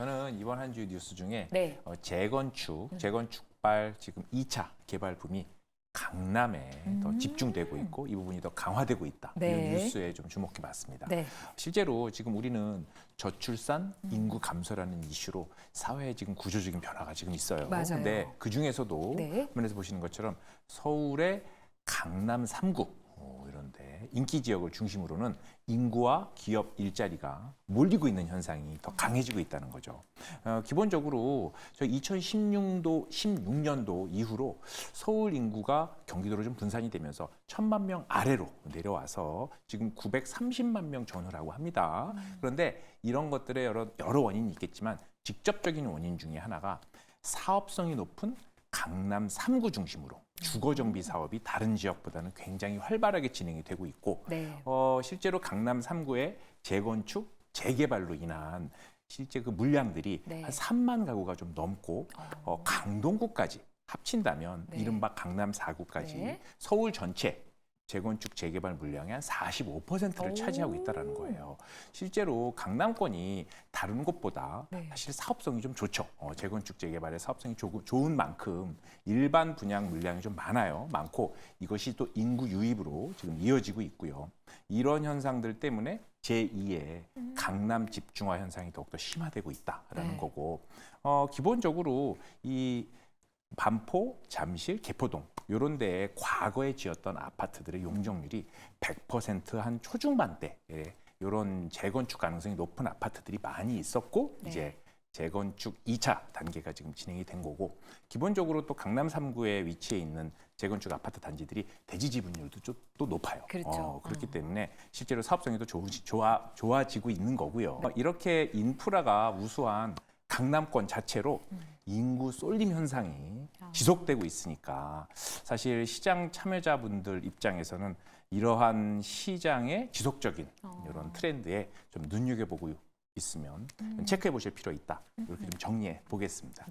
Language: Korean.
저는 이번 한 주 뉴스 중에 네. 어, 재건축, 재건축발 지금 2차 개발 붐이 강남에 더 집중되고 있고 이 부분이 더 강화되고 있다. 네. 이런 뉴스에 좀 주목해 봤습니다. 네. 실제로 지금 우리는 저출산 인구 감소라는 이슈로 사회에 지금 구조적인 변화가 지금 있어요. 맞아요. 근데 그 중에서도 네. 화면에서 보시는 것처럼 서울의 강남 3구 어, 이런데 인기 지역을 중심으로는 인구와 기업 일자리가 몰리고 있는 현상이 더 강해지고 있다는 거죠. 어, 기본적으로 저 2016도 16년도 이후로 서울 인구가 경기도로 좀 분산이 되면서 천만 명 아래로 내려와서 지금 930만 명 전후라고 합니다. 그런데 이런 것들의 여러 여러 원인이 있겠지만 직접적인 원인 중에 하나가 사업성이 높은 강남 3구 중심으로 주거 정비 사업이 다른 지역보다는 굉장히 활발하게 진행이 되고 있고 네. 어, 실제로 강남 3구의 재건축, 재개발로 인한 실제 그 물량들이 네. 한 3만 가구가 좀 넘고 어, 강동구까지 합친다면 네. 이른바 강남 4구까지 네. 서울 전체 재건축 재개발 물량의 한 45%를 오. 차지하고 있다라는 거예요. 실제로 강남권이 다른 곳보다 네. 사실 사업성이 좀 좋죠. 어, 재건축 재개발의 사업성이 조, 좋은 만큼 일반 분양 물량이 좀 많아요. 많고 이것이 또 인구 유입으로 지금 이어지고 있고요. 이런 현상들 때문에 제2의 강남 집중화 현상이 더욱더 심화되고 있다라는 네. 거고, 어, 기본적으로 이 반포, 잠실, 개포동 요런 데에 과거에 지었던 아파트들의 용적률이 100%한 초중반대 예, 요런 재건축 가능성이 높은 아파트들이 많이 있었고 네. 이제 재건축 2차 단계가 지금 진행이 된 거고 기본적으로 또 강남 3구에 위치해 있는 재건축 아파트 단지들이 대지 지분율도 좀 또 높아요. 그렇죠. 어, 그렇기 어. 때문에 실제로 좋, 좋아, 좋아지고 있는 거고요. 어, 이렇게 인프라가 우수한 강남권 자체로 인구 쏠림 현상이 아. 지속되고 있으니까 사실 시장 참여자분들 입장에서는 이러한 시장의 지속적인 어. 이런 트렌드에 좀 눈여겨보고 있으면 체크해 보실 필요 있다. 이렇게 좀 정리해 보겠습니다.